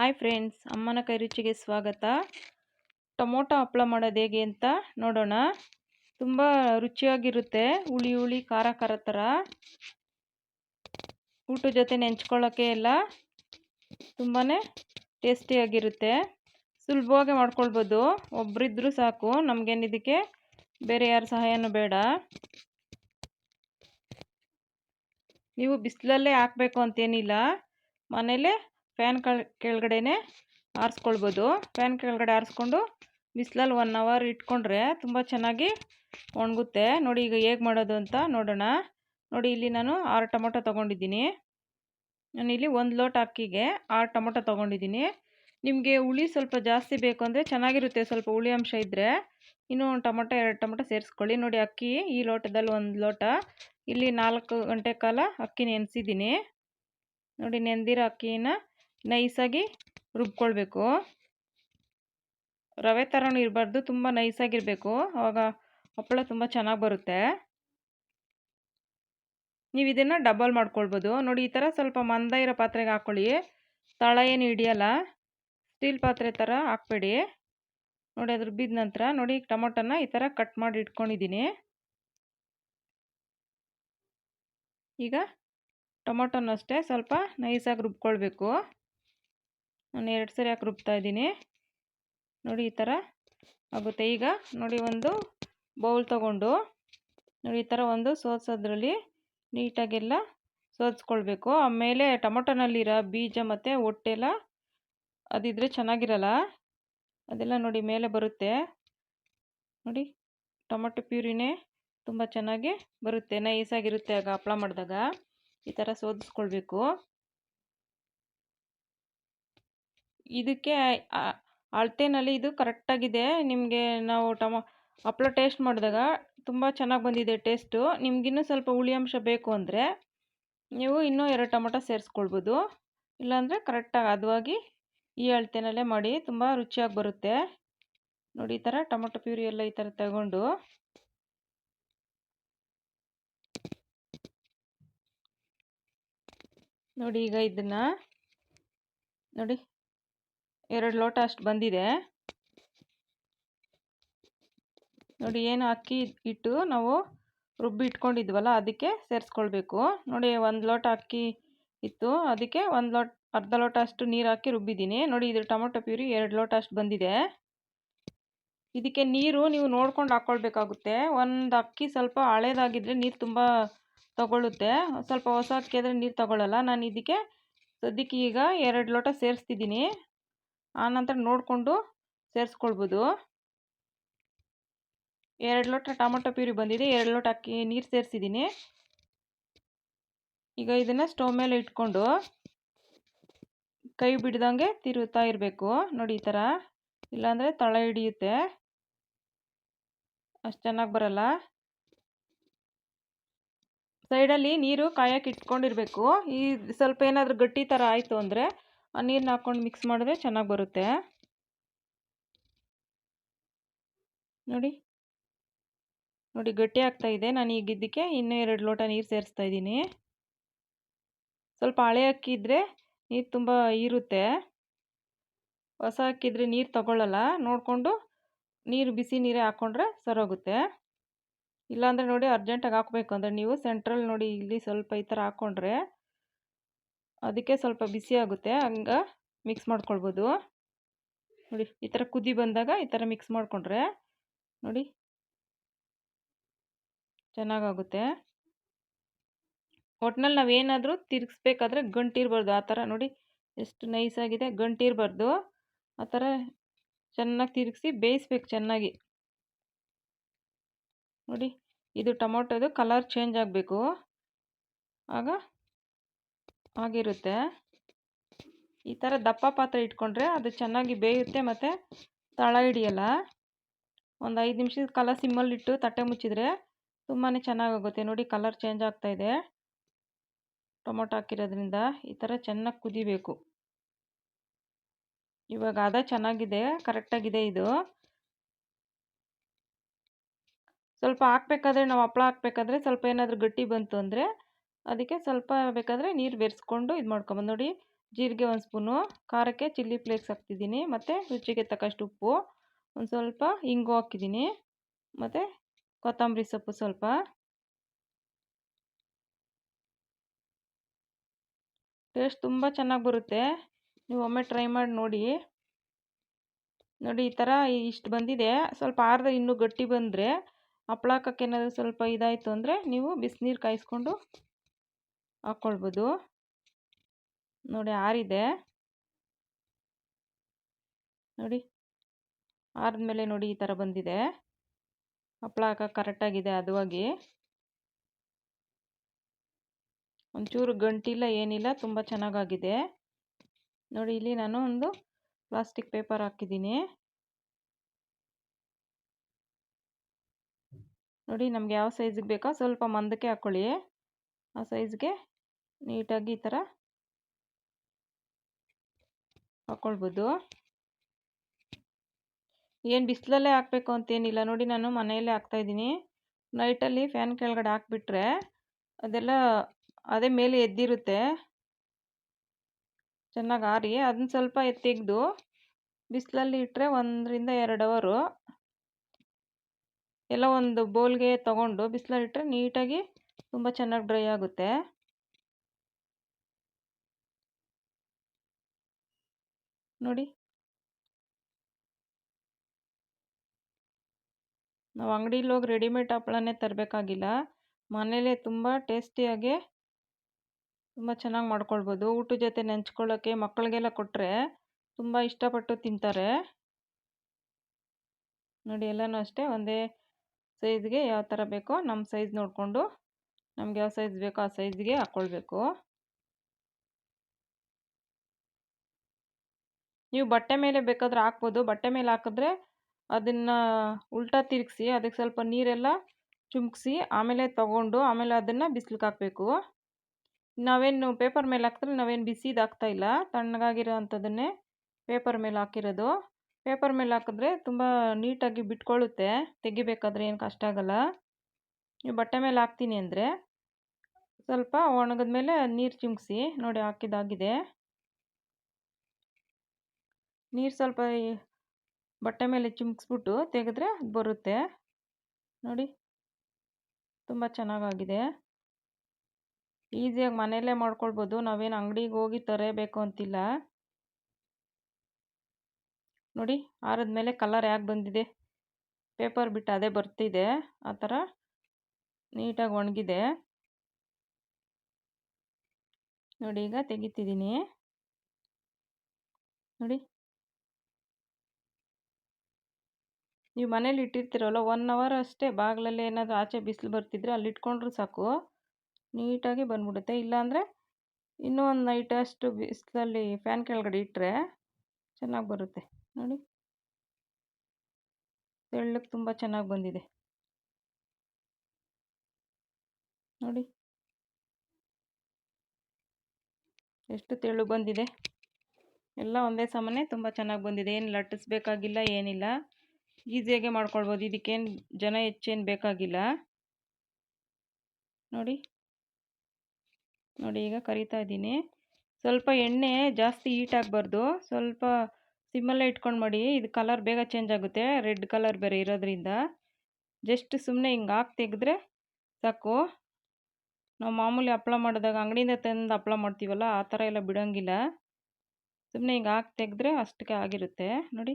Hi friends ಅಮ್ಮನ ಕೈ ರುಚಿಗೆ ಸ್ವಾಗತ. ಟೊಮೊಟೊ ಹಪ್ಪಳ ಮಾಡೋದು ಹೇಗೆ ಅಂತ ನೋಡೋಣ. ತುಂಬ ರುಚಿಯಾಗಿರುತ್ತೆ, ಹುಳಿ ಹುಳಿ, ಖಾರ ಖಾರ ಥರ. ಊಟದ ಜೊತೆ ನೆಂಚ್ಕೊಳ್ಳೋಕ್ಕೆ ಎಲ್ಲ ತುಂಬಾ ಟೇಸ್ಟಿಯಾಗಿರುತ್ತೆ ಸುಲಭವಾಗಿ ಮಾಡ್ಕೊಳ್ಬೋದು ಒಬ್ಬರಿದ್ದರೂ ಸಾಕು, ನಮಗೇನು ಇದಕ್ಕೆ ಬೇರೆ ಯಾರ ಸಹಾಯನೂ ಬೇಡ. ನೀವು ಬಿಸಿಲಲ್ಲೇ ಹಾಕಬೇಕು ಅಂತೇನಿಲ್ಲ, ಮನೇಲೇ ಫ್ಯಾನ್ ಕೆಳಗಡೆನೆ ಆರಿಸ್ಕೊಳ್ಬೋದು. ಫ್ಯಾನ್ ಕೆಳಗಡೆ ಆರಿಸ್ಕೊಂಡು ಬಿಸಿಲಲ್ಲಿ ಒನ್ ಅವರ್ ಇಟ್ಕೊಂಡ್ರೆ ತುಂಬ ಚೆನ್ನಾಗಿ ಒಣಗುತ್ತೆ. ನೋಡಿ ಈಗ ಹೇಗೆ ಮಾಡೋದು ಅಂತ ನೋಡೋಣ. ನೋಡಿ ಇಲ್ಲಿ ನಾನು ಆರು ಟೊಮೊಟೊ ತೊಗೊಂಡಿದ್ದೀನಿ. ನಾನು ಇಲ್ಲಿ ಒಂದು ಲೋಟ ಅಕ್ಕಿಗೆ ಆರು ಟೊಮೊಟೊ ತೊಗೊಂಡಿದ್ದೀನಿ. ನಿಮಗೆ ಹುಳಿ ಸ್ವಲ್ಪ ಜಾಸ್ತಿ ಬೇಕು ಅಂದರೆ ಚೆನ್ನಾಗಿರುತ್ತೆ. ಸ್ವಲ್ಪ ಹುಳಿ ಅಂಶ ಇದ್ದರೆ ಇನ್ನೂ ಒಂದು ಟೊಮೊಟೊ, ಎರಡು ಟೊಮೊಟೊ ಸೇರಿಸ್ಕೊಳ್ಳಿ. ನೋಡಿ ಅಕ್ಕಿ ಈ ಲೋಟದಲ್ಲಿ ಒಂದು ಲೋಟ. ಇಲ್ಲಿ ನಾಲ್ಕು ಗಂಟೆ ಕಾಲ ಅಕ್ಕಿ ನೆನೆಸಿದ್ದೀನಿ. ನೋಡಿ ನೆಂದಿರೋ ಅಕ್ಕಿನ ನೈಸಾಗಿ ರುಬ್ಕೊಳ್ಬೇಕು. ರವೆ ಥರನೂ ಇರಬಾರ್ದು, ತುಂಬ ನೈಸಾಗಿರಬೇಕು. ಆವಾಗ ಹಪ್ಪಳ ತುಂಬ ಚೆನ್ನಾಗಿ ಬರುತ್ತೆ. ನೀವು ಇದನ್ನು ಡಬಲ್ ಮಾಡ್ಕೊಳ್ಬೋದು. ನೋಡಿ, ಈ ಥರ ಸ್ವಲ್ಪ ಮಂದ ಇರೋ ಪಾತ್ರೆಗೆ ಹಾಕ್ಕೊಳ್ಳಿ ತಳ ಏನು ಹಿಡಿಯಲ್ಲ, ಸ್ಟೀಲ್ ಪಾತ್ರೆ ಥರ ಹಾಕ್ಬೇಡಿ. ನೋಡಿ ಅದು ರುಬ್ಬಿದ ನಂತರ ನೋಡಿ, ಟೊಮೊಟೊನ ಈ ಥರ ಕಟ್ ಮಾಡಿ ಇಟ್ಕೊಂಡಿದ್ದೀನಿ ಈಗ ಟೊಮೊಟೊನಷ್ಟೇ ಸ್ವಲ್ಪ ನೈಸಾಗಿ ರುಬ್ಕೊಳ್ಬೇಕು. ನಾನು ಎರಡು ಸರಿ ಹಾಕಿ ರುಬ್ತಾ ಇದ್ದೀನಿ. ನೋಡಿ ಈ ಥರ ಆಗುತ್ತೆ. ಈಗ ನೋಡಿ ಒಂದು ಬೌಲ್ ತಗೊಂಡು ನೋಡಿ ಈ ಥರ ಒಂದು ಸೋಸೋದ್ರಲ್ಲಿ ನೀಟಾಗೆಲ್ಲ ಸೋದಿಸ್ಕೊಳ್ಬೇಕು ಆಮೇಲೆ ಟೊಮೊಟೊನಲ್ಲಿರೋ ಬೀಜ ಮತ್ತು ಹೊಟ್ಟೆಲ್ಲ ಅದಿದ್ರೆ ಚೆನ್ನಾಗಿರಲ್ಲ. ಅದೆಲ್ಲ ನೋಡಿ ಮೇಲೆ ಬರುತ್ತೆ. ನೋಡಿ ಟೊಮೊಟೊ ಪ್ಯೂರಿನೇ ತುಂಬ ಚೆನ್ನಾಗಿ ಬರುತ್ತೆ. ನೈಸಾಗಿರುತ್ತೆ ಆಗ ಹಪ್ಪಳ ಮಾಡಿದಾಗ. ಈ ಥರ ಸೋದಿಸ್ಕೊಳ್ಬೇಕು ಇದಕ್ಕೆ ಅಳತೆನಲ್ಲಿ ಇದು ಕರೆಕ್ಟಾಗಿದೆ. ನಿಮಗೆ ನಾವು ಟಮ, ಹಪ್ಳ ಟೇಸ್ಟ್ ಮಾಡಿದಾಗ ತುಂಬ ಚೆನ್ನಾಗಿ ಬಂದಿದೆ ಟೇಸ್ಟು ನಿಮಗಿನ್ನೂ ಸ್ವಲ್ಪ ಹುಳಿ ಅಂಶ ಬೇಕು ಅಂದರೆ ನೀವು ಇನ್ನೂ ಎರಡು ಟೊಮೊಟೊ ಸೇರಿಸ್ಕೊಳ್ಬೋದು. ಇಲ್ಲಾಂದರೆ ಕರೆಕ್ಟಾಗಿ ಅದುವಾಗಿ ಈ ಅಳತೆನಲ್ಲೇ ಮಾಡಿ ತುಂಬ ರುಚಿಯಾಗಿ ಬರುತ್ತೆ. ನೋಡಿ, ಈ ಥರ ಟೊಮೊಟೊ ಪ್ಯೂರಿ ಎಲ್ಲ ಈ ಥರ ತಗೊಂಡು ನೋಡಿ ಈಗ ಇದನ್ನು ನೋಡಿ. ಎರಡು ಲೋಟ ಅಷ್ಟು ಬಂದಿದೆ. ನೋಡಿ, ಏನು ಅಕ್ಕಿ ಇಟ್ಟು ನಾವು ರುಬ್ಬಿ ಇಟ್ಕೊಂಡಿದ್ವಲ್ಲ, ಅದಕ್ಕೆ ಸೇರಿಸ್ಕೊಳ್ಬೇಕು. ನೋಡಿ, ಒಂದು ಲೋಟ ಅಕ್ಕಿ ಇತ್ತು. ಅದಕ್ಕೆ ಒಂದು ಲೋಟ ಅರ್ಧ ಲೋಟ ಅಷ್ಟು ನೀರು ಹಾಕಿ ರುಬ್ಬಿದ್ದೀನಿ. ನೋಡಿ ಇದ್ರ ಟೊಮೊಟೊ ಪ್ಯೂರಿ ಎರಡು ಲೋಟ ಅಷ್ಟು ಬಂದಿದೆ. ಇದಕ್ಕೆ ನೀರು ನೀವು ನೋಡ್ಕೊಂಡು ಹಾಕ್ಕೊಳ್ಬೇಕಾಗುತ್ತೆ ಒಂದು ಅಕ್ಕಿ ಸ್ವಲ್ಪ ಹಳೇದಾಗಿದ್ದರೆ ನೀರು ತುಂಬ ತಗೊಳ್ಳುತ್ತೆ ಸ್ವಲ್ಪ ಹೊಸ ಅಕ್ಕಿ ಆದರೆ ನೀರು ತಗೊಳ್ಳಲ್ಲ ನಾನು ಇದಕ್ಕೆ ಸದ್ಯಕ್ಕೆ ಈಗ ಎರಡು ಲೋಟ ಸೇರಿಸ್ತಿದ್ದೀನಿ. ಆನಂತರ ನೋಡಿಕೊಂಡು ಸೇರಿಸ್ಕೊಳ್ಬೋದು. ಎರಡು ಲೋಟ ಟೊಮೊಟೊ ಪ್ಯೂರಿ ಬಂದಿದೆ. ಎರಡು ಲೋಟ ಅಕ್ಕಿ, ನೀರು ಸೇರಿಸಿದ್ದೀನಿ. ಈಗ ಇದನ್ನು ಸ್ಟವ್ ಮೇಲೆ ಇಟ್ಕೊಂಡು ಕೈ ಬಿಡ್ದಂಗೆ ತಿರುತ್ತಾ ಇರಬೇಕು. ನೋಡಿ ಈ ಥರ ಇಲ್ಲಾಂದರೆ ತಳ ಹಿಡಿಯುತ್ತೆ. ಅಷ್ಟು ಚೆನ್ನಾಗಿ ಬರಲ್ಲ. ಸೈಡಲ್ಲಿ ನೀರು ಕಾಯಕ್ಕೆ ಇಟ್ಕೊಂಡಿರಬೇಕು. ಈ ಸ್ವಲ್ಪ ಏನಾದರೂ ಗಟ್ಟಿ ಥರ ಆಯಿತು ಅಂದರೆ ನೀರನ್ನ ಹಾಕ್ಕೊಂಡು ಮಿಕ್ಸ್ ಮಾಡಿದ್ರೆ ಚೆನ್ನಾಗಿ ಬರುತ್ತೆ. ನೋಡಿ. ನೋಡಿ ಗಟ್ಟಿ ಆಗ್ತಾ ಇದೆ. ನಾನು ಈಗ ಇದಕ್ಕೆ ಇನ್ನೂ ಎರಡು ಲೋಟ ನೀರು ಸೇರಿಸ್ತಾ ಇದ್ದೀನಿ. ಸ್ವಲ್ಪ ಹಳೆ ಅಕ್ಕಿ ಇದ್ದರೆ ನೀರು ತುಂಬ ಇರುತ್ತೆ ಹೊಸ ಅಕ್ಕಿದ್ರೆ ನೀರು ತಗೊಳ್ಳಲ್ಲ. ನೋಡಿಕೊಂಡು ನೀರು ಬಿಸಿ ನೀರೇ ಹಾಕ್ಕೊಂಡ್ರೆ ಸರೋಗುತ್ತೆ. ಇಲ್ಲಾಂದರೆ ನೋಡಿ ಅರ್ಜೆಂಟಾಗಿ ಹಾಕ್ಬೇಕು. ಅಂದರೆ ನೀವು ಸೆಂಟ್ರಲ್ಲಿ ನೋಡಿ ಇಲ್ಲಿ ಸ್ವಲ್ಪ ಈ ಥರ ಹಾಕ್ಕೊಂಡ್ರೆ ಅದಕ್ಕೆ ಸ್ವಲ್ಪ ಬಿಸಿ ಆಗುತ್ತೆ, ಹಂಗೆ ಮಿಕ್ಸ್ ಮಾಡ್ಕೊಳ್ಬೋದು. ನೋಡಿ, ಈ ಥರ ಕುದಿ ಬಂದಾಗ ಈ ಥರ ಮಿಕ್ಸ್ ಮಾಡಿಕೊಂಡ್ರೆ, ನೋಡಿ. ಚೆನ್ನಾಗಾಗುತ್ತೆ. ಒಟ್ನಲ್ಲಿ ನಾವೇನಾದರೂ ತಿರುಗಿಸ್ಬೇಕಾದ್ರೆ ಗಂಟಿರ್ಬಾರ್ದು ಆ ಥರ ನೋಡಿ. ಎಷ್ಟು ನೈಸಾಗಿದೆ ಗಂಟಿರಬಾರ್ದು ಆ ಥರ ಚೆನ್ನಾಗಿ ತಿರುಗಿಸಿ ಬೇಯಿಸ್ಬೇಕು ಚೆನ್ನಾಗಿ. ನೋಡಿ, ಇದು ಟೊಮೊಟೊದು ಕಲರ್ ಚೇಂಜ್ ಆಗಬೇಕು. ಆಗ ಆಗಿರುತ್ತೆ. ಈ ಥರ ದಪ್ಪ ಪಾತ್ರೆ ಇಟ್ಕೊಂಡ್ರೆ ಅದು ಚೆನ್ನಾಗಿ ಬೇಯುತ್ತೆ ಮತ್ತು ತಳ ಹಿಡಿಯಲ್ಲ. ಒಂದು ಐದು ನಿಮಿಷದ ಕಾಲ ಸಿಮ್ಮಲ್ಲಿಟ್ಟು ತಟ್ಟೆ ಮುಚ್ಚಿದರೆ ತುಂಬಾ ಚೆನ್ನಾಗಾಗುತ್ತೆ. ನೋಡಿ ಕಲರ್ ಚೇಂಜ್ ಆಗ್ತಾಯಿದೆ ಟೊಮೊಟೊ ಹಾಕಿರೋದ್ರಿಂದ ಈ ಥರ ಚೆನ್ನಾಗಿ ಕುದಿಬೇಕು. ಇವಾಗ ಅದ ಚೆನ್ನಾಗಿದೆ ಕರೆಕ್ಟಾಗಿದೆ ಇದು. ಸ್ವಲ್ಪ ಹಾಕ್ಬೇಕಾದ್ರೆ, ನಾವು ಹಪ್ಪಳ ಹಾಕ್ಬೇಕಾದ್ರೆ ಸ್ವಲ್ಪ ಏನಾದರೂ ಗಟ್ಟಿ ಬಂತು ಅಂದರೆ ಅದಕ್ಕೆ ಸ್ವಲ್ಪ ಬೇಕಾದರೆ ನೀರು ಬೆರೆಸ್ಕೊಂಡು ಇದು ಮಾಡ್ಕೊಂಬಂದು ನೋಡಿ. ಜೀರಿಗೆ ಒಂದು ಸ್ಪೂನು, ಖಾರಕ್ಕೆ ಚಿಲ್ಲಿ ಫ್ಲೇಕ್ಸ್ ಹಾಕ್ತಿದ್ದೀನಿ. ಮತ್ತು ರುಚಿಗೆ ತಕ್ಕಷ್ಟು ಉಪ್ಪು, ಒಂದು ಸ್ವಲ್ಪ ಇಂಗು ಹಾಕಿದ್ದೀನಿ ಮತ್ತು ಕೊತ್ತಂಬರಿ ಸೊಪ್ಪು ಸ್ವಲ್ಪ. ಟೇಸ್ಟ್ ತುಂಬ ಚೆನ್ನಾಗಿ ಬರುತ್ತೆ. ನೀವು ಒಮ್ಮೆ ಟ್ರೈ ಮಾಡಿ ನೋಡಿ. ನೋಡಿ, ಈ ಥರ ಇಷ್ಟು ಬಂದಿದೆ. ಸ್ವಲ್ಪ ಆರ್ದ ಇನ್ನೂ ಗಟ್ಟಿ ಬಂದರೆ ಹಪ್ಪಳ ಸ್ವಲ್ಪ ಇದಾಯಿತು ಅಂದರೆ ನೀವು ಬಿಸಿನೀರು ಕಾಯಿಸ್ಕೊಂಡು ಹಾಕ್ಕೊಳ್ಬೋದು ನೋಡಿ ಆರಿದೆ. ನೋಡಿ ಆರಿದ್ಮೇಲೆ ನೋಡಿ ಈ ಥರ ಬಂದಿದೆ. ಹಪ್ಪಳ ಹಾಕೋಕೆ ಕರೆಕ್ಟಾಗಿದೆ ಅದುವಾಗಿ ಒಂಚೂರು ಗಂಟಿಲ್ಲ ಏನಿಲ್ಲ, ತುಂಬ ಚೆನ್ನಾಗಾಗಿದೆ. ನೋಡಿ ಇಲ್ಲಿ ನಾನು ಒಂದು ಪ್ಲಾಸ್ಟಿಕ್ ಪೇಪರ್ ಹಾಕಿದ್ದೀನಿ. ನೋಡಿ ನಮಗೆ ಯಾವ ಸೈಜಿಗೆ ಬೇಕೋ ಸ್ವಲ್ಪ ಮಂದಕ್ಕೆ ಹಾಕ್ಕೊಳ್ಳಿ ಆ ಸೈಜ್ಗೆ ನೀಟಾಗಿ ಈ ಥರ ಹಾಕ್ಕೊಳ್ಬೋದು ಏನು ಬಿಸಿಲಲ್ಲೇ ಹಾಕಬೇಕು ಅಂತೇನಿಲ್ಲ. ನೋಡಿ ನಾನು ಮನೆಯಲ್ಲೇ ಹಾಕ್ತಾಯಿದ್ದೀನಿ ನೈಟಲ್ಲಿ ಫ್ಯಾನ್ ಕೆಳಗಡೆ ಹಾಕ್ಬಿಟ್ರೆ ಅದೆಲ್ಲ ಅದೇ ಮೇಲೆ ಎದ್ದಿರುತ್ತೆ. ಚೆನ್ನಾಗಿ ಆರಿ. ಅದನ್ನ ಸ್ವಲ್ಪ ತೆಗೆದು ಬಿಸಿಲಲ್ಲಿ ಇಟ್ಟರೆ ಒಂದರಿಂದ ಎರಡು ಅವರು ಎಲ್ಲ ಒಂದು ಬೌಲ್ಗೆ ತೊಗೊಂಡು ಬಿಸಿಲಲ್ಲಿ ಇಟ್ಟರೆ ನೀಟಾಗಿ ತುಂಬ ಚೆನ್ನಾಗಿ ಡ್ರೈ ಆಗುತ್ತೆ. ನೋಡಿ. ನಾವು ಅಂಗಡಿಲಿ ಹೋಗಿ ರೆಡಿಮೇಡ್ ಹಪ್ಪಳನೇ ತರಬೇಕಾಗಿಲ್ಲ. ಮನೇಲೇ ತುಂಬ ಟೇಸ್ಟಿಯಾಗಿ ತುಂಬ ಚೆನ್ನಾಗಿ ಮಾಡ್ಕೊಳ್ಬೋದು. ಊಟದ ಜೊತೆ ನೆಂಚ್ಕೊಳ್ಳೋಕ್ಕೆ ಮಕ್ಕಳಿಗೆಲ್ಲ ಕೊಟ್ಟರೆ ತುಂಬ ಇಷ್ಟಪಟ್ಟು ತಿಂತಾರೆ. ನೋಡಿ, ಎಲ್ಲನೂ ಅಷ್ಟೇ. ಒಂದೇ ಸೈಜ್ಗೆ ಯಾವ ಥರ ಬೇಕೋ ನಮ್ಮ ಸೈಜ್ ನೋಡಿಕೊಂಡು ನಮ್ಗೆ ಯಾವ ಸೈಜ್ ಬೇಕೋ ಆ ಸೈಜ್ಗೆ ಹಾಕ್ಕೊಳ್ಬೇಕು ನೀವು ಬಟ್ಟೆ ಮೇಲೆ ಬೇಕಾದರೆ ಹಾಕ್ಬೋದು. ಬಟ್ಟೆ ಮೇಲೆ ಹಾಕಿದ್ರೆ ಅದನ್ನು ಉಲ್ಟಾ ತಿರುಗಿಸಿ, ಅದಕ್ಕೆ ಸ್ವಲ್ಪ ನೀರೆಲ್ಲ ಚುಮುಕ್ಸಿ, ಆಮೇಲೆ ತೊಗೊಂಡು ಆಮೇಲೆ ಅದನ್ನು ಬಿಸಿಲಿಗೆ ಹಾಕಬೇಕು. ನಾವೇನು ಪೇಪರ್ ಮೇಲೆ ಹಾಕಿದ್ರೆ ನಾವೇನು ಬಿಸಿದು ಹಾಕ್ತಾಯಿಲ್ಲ ತಣ್ಣಗಾಗಿರೋ ಅಂಥದ್ದನ್ನೇ ಪೇಪರ್ ಮೇಲೆ ಹಾಕಿರೋದು. ಪೇಪರ್ ಮೇಲೆ ಹಾಕಿದ್ರೆ ತುಂಬ ನೀಟಾಗಿ ಬಿಟ್ಕೊಳ್ಳುತ್ತೆ. ತೆಗಿಬೇಕಾದ್ರೆ ಏನು ಕಷ್ಟ ಆಗಲ್ಲ. ನೀವು ಬಟ್ಟೆ ಮೇಲೆ ಹಾಕ್ತೀನಿ ಅಂದರೆ ಸ್ವಲ್ಪ ಒಣಗಿದ ಮೇಲೆ ನೀರು ಚಿಮ್ಕಿಸಿ. ನೋಡಿ ಹಾಕಿದ್ದಾಗಿದೆ. ನೀರು ಸ್ವಲ್ಪ ಬಟ್ಟೆ ಮೇಲೆ ಚಿಮ್ಕಿಸ್ಬಿಟ್ಟು ತೆಗೆದ್ರೆ ಬರುತ್ತೆ. ನೋಡಿ. ತುಂಬ ಚೆನ್ನಾಗಾಗಿದೆ. ಈಸಿಯಾಗಿ ಮನೆಯಲ್ಲೇ ಮಾಡ್ಕೊಳ್ಬೋದು. ನಾವೇನು ಅಂಗಡಿಗೆ ಹೋಗಿ ತರಬೇಕು ಅಂತಿಲ್ಲ. ನೋಡಿ ಆರಿದ್ಮೇಲೆ ಕಲರ್ ಯಾಕೆ ಬಂದಿದೆ? ಪೇಪರ್ ಬಿಟ್ಟು ಅದೇ ಬರ್ತಿದೆ. ಆ ಥರ ನೀಟಾಗಿ ಒಣಗಿದೆ. ನೋಡಿ, ಈಗ ತೆಗಿತಿದ್ದೀನಿ. ನೋಡಿ. ನೀವು ಮನೇಲಿ ಇಟ್ಟಿರ್ತೀರಲ್ಲ ಒನ್ ಅವರ್ ಅಷ್ಟೇ ಬಾಗಿಲಲ್ಲಿ ಏನಾದರೂ ಆಚೆ ಬಿಸಿಲು ಬರ್ತಿದ್ರೆ ಅಲ್ಲಿ ಇಟ್ಕೊಂಡ್ರೂ ಸಾಕು. ನೀಟಾಗಿ ಬಂದ್ಬಿಡುತ್ತೆ. ಇಲ್ಲಾಂದರೆ ಇನ್ನೂ ಒಂದು ನೈಟ್ ಅಷ್ಟು ಬಿಸಿಲಲ್ಲಿ ಫ್ಯಾನ್ ಕೆಳಗಡೆ ಇಟ್ಟರೆ ಚೆನ್ನಾಗಿ ಬರುತ್ತೆ. ನೋಡಿ. ತೆಳ್ಳಕ್ಕೆ ತುಂಬ ಚೆನ್ನಾಗಿ ಬಂದಿದೆ. ನೋಡಿ. ಎಷ್ಟು ತೆಳು ಬಂದಿದೆ. ಎಲ್ಲ ಒಂದೇ ಸಮನೆ ತುಂಬ ಚೆನ್ನಾಗಿ ಬಂದಿದೆ. ಏನು ಲಟ್ಟಿಸ್ಬೇಕಾಗಿಲ್ಲ, ಏನಿಲ್ಲ. ಈಸಿಯಾಗೆ ಮಾಡ್ಕೊಳ್ಬೋದು. ಇದಕ್ಕೇನು ಜನ ಹೆಚ್ಚೇನು ಬೇಕಾಗಿಲ್ಲ. ನೋಡಿ. ನೋಡಿ, ಈಗ ಕರಿತಾ ಇದ್ದೀನಿ. ಸ್ವಲ್ಪ ಎಣ್ಣೆ ಜಾಸ್ತಿ ಹೀಟ್ ಆಗಬಾರ್ದು. ಸ್ವಲ್ಪ ಸಿಮ್ಮಲ್ಲೇ ಇಟ್ಕೊಂಡು ಮಾಡಿ. ಇದು ಕಲರ್ ಬೇಗ ಚೇಂಜ್ ಆಗುತ್ತೆ. ರೆಡ್ ಕಲರ್ ಬೇರೆ ಇರೋದ್ರಿಂದ. ಜಸ್ಟ್ ಸುಮ್ಮನೆ ಹಿಂಗೆ ಹಾಕಿ ತೆಗೆದ್ರೆ ಸಾಕು. ನಾವು ಮಾಮೂಲಿ ಹಪ್ಳ ಮಾಡಿದಾಗ, ಅಂಗಡಿಯಿಂದ ತಂದು ಹಪ್ಳ ಮಾಡ್ತೀವಲ್ಲ, ಆ ಥರ ಎಲ್ಲ ಬಿಡೋಂಗಿಲ್ಲ. ಸುಮ್ಮನೆ ಹಿಂಗೆ ಹಾಕಿ ತೆಗೆದ್ರೆ ಅಷ್ಟಕ್ಕೆ ಆಗಿರುತ್ತೆ. ನೋಡಿ.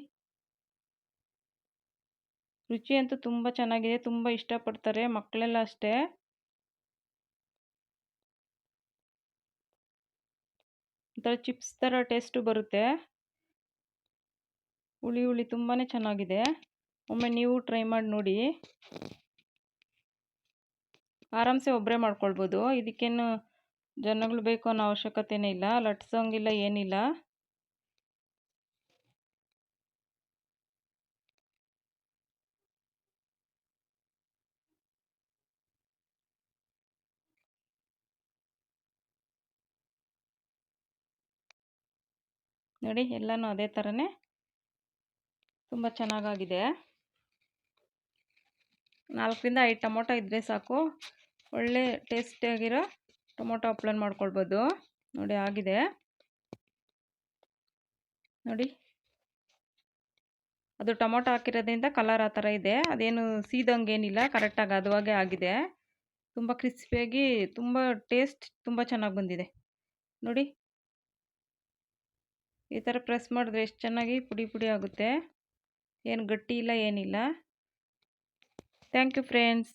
ರುಚಿ ಅಂತೂ ತುಂಬ ಚೆನ್ನಾಗಿದೆ, ತುಂಬ ಇಷ್ಟಪಡ್ತಾರೆ ಮಕ್ಕಳೆಲ್ಲ ಅಷ್ಟೇ. ಒಂಥರ ಚಿಪ್ಸ್ ಥರ ಟೇಸ್ಟು ಬರುತ್ತೆ. ಹುಳಿ ಹುಳಿ ತುಂಬಾ ಚೆನ್ನಾಗಿದೆ. ಒಮ್ಮೆ ನೀವು ಟ್ರೈ ಮಾಡಿ ನೋಡಿ. ಆರಾಮ್ಸೆ ಒಬ್ಬರೇ ಮಾಡ್ಕೊಳ್ಬೋದು. ಇದಕ್ಕೇನು ಜನಗಳು ಬೇಕು ಅನ್ನೋ ಅವಶ್ಯಕತೆನೇ ಇಲ್ಲ, ಲಟ್ಸೋಂಗಿಲ್ಲ, ಏನಿಲ್ಲ. ನೋಡಿ ಎಲ್ಲನೂ ಅದೇ ಥರನೇ ತುಂಬ ಚೆನ್ನಾಗಾಗಿದೆ. ನಾಲ್ಕರಿಂದ ಐದು ಟೊಮೊಟೊ ಇದ್ದರೆ ಸಾಕು. ಒಳ್ಳೆ ಟೇಸ್ಟಿಯಾಗಿರೋ ಟೊಮೊಟೊ ಅಪ್ಲೈನ್ ಮಾಡ್ಕೊಳ್ಬೋದು. ನೋಡಿ ಆಗಿದೆ. ನೋಡಿ. ಅದು ಟೊಮೊಟೊ ಹಾಕಿರೋದ್ರಿಂದ ಕಲರ್ ಆ ಥರ ಇದೆ. ಅದೇನು ಸೀದಂಗೇನಿಲ್ಲ, ಕರೆಕ್ಟಾಗಿ ಅದು ಹಾಗೆ ಆಗಿದೆ. ತುಂಬ ಕ್ರಿಸ್ಪಿಯಾಗಿ ತುಂಬ ಟೇಸ್ಟ್ ತುಂಬ ಚೆನ್ನಾಗಿ ಬಂದಿದೆ. ನೋಡಿ. ಈ ಥರ ಪ್ರೆಸ್ ಮಾಡಿದ್ರೆ ಎಷ್ಟು ಚೆನ್ನಾಗಿ ಪುಡಿ ಪುಡಿ ಆಗುತ್ತೆ. ಏನು ಗಟ್ಟಿ ಇಲ್ಲ, ಏನಿಲ್ಲ. Thank you friends.